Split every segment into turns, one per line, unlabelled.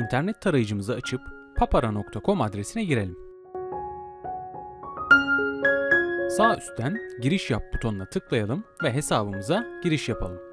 İnternet tarayıcımızı açıp papara.com adresine girelim. Sağ üstten giriş yap butonuna tıklayalım ve hesabımıza giriş yapalım.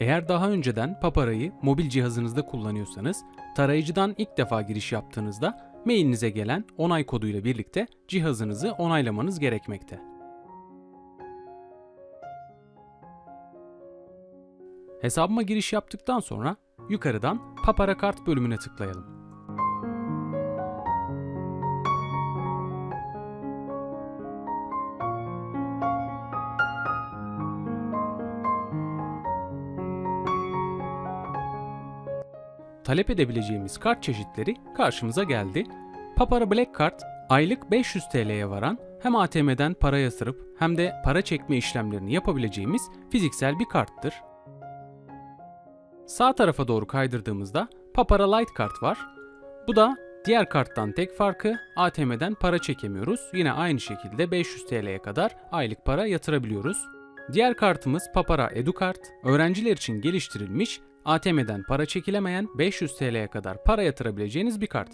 Eğer daha önceden Papara'yı mobil cihazınızda kullanıyorsanız, tarayıcıdan ilk defa giriş yaptığınızda mailinize gelen onay koduyla birlikte cihazınızı onaylamanız gerekmekte. Hesabıma giriş yaptıktan sonra yukarıdan Papara Kart bölümüne tıklayalım. Talep edebileceğimiz kart çeşitleri karşımıza geldi. Papara Black Card aylık 500 TL'ye varan hem ATM'den para yatırıp hem de para çekme işlemlerini yapabileceğimiz fiziksel bir karttır. Sağ tarafa doğru kaydırdığımızda Papara Light Card var. Bu da diğer karttan tek farkı ATM'den para çekemiyoruz. Yine aynı şekilde 500 TL'ye kadar aylık para yatırabiliyoruz. Diğer kartımız Papara EduCard. Öğrenciler için geliştirilmiş ATM'den para çekilemeyen 500 TL'ye kadar para yatırabileceğiniz bir kart.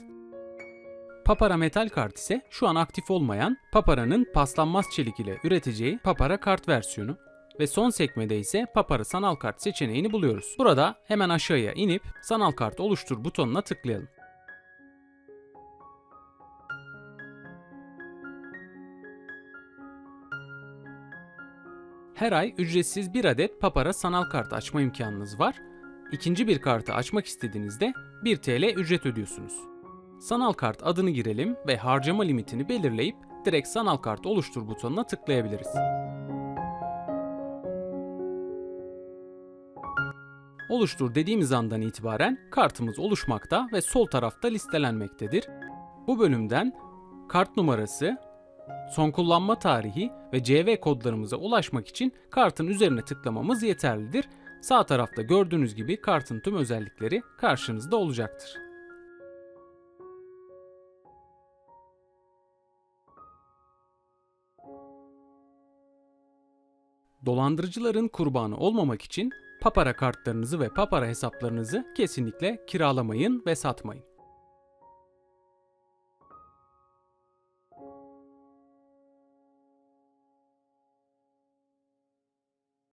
Papara Metal Kart ise şu an aktif olmayan Papara'nın paslanmaz çelik ile üreteceği Papara kart versiyonu ve son sekmede ise Papara sanal kart seçeneğini buluyoruz. Burada hemen aşağıya inip sanal kart oluştur butonuna tıklayalım. Her ay ücretsiz bir adet Papara sanal kart açma imkanınız var İkinci bir kartı açmak istediğinizde 1 TL ücret ödüyorsunuz. Sanal kart adını girelim ve harcama limitini belirleyip direkt sanal kart oluştur butonuna tıklayabiliriz. Oluştur dediğimiz andan itibaren kartımız oluşmakta ve sol tarafta listelenmektedir. Bu bölümden kart numarası, son kullanma tarihi ve CV kodlarımıza ulaşmak için kartın üzerine tıklamamız yeterlidir Sağ tarafta gördüğünüz gibi kartın tüm özellikleri karşınızda olacaktır. Dolandırıcıların kurbanı olmamak için Papara kartlarınızı ve Papara hesaplarınızı kesinlikle kiralamayın ve satmayın.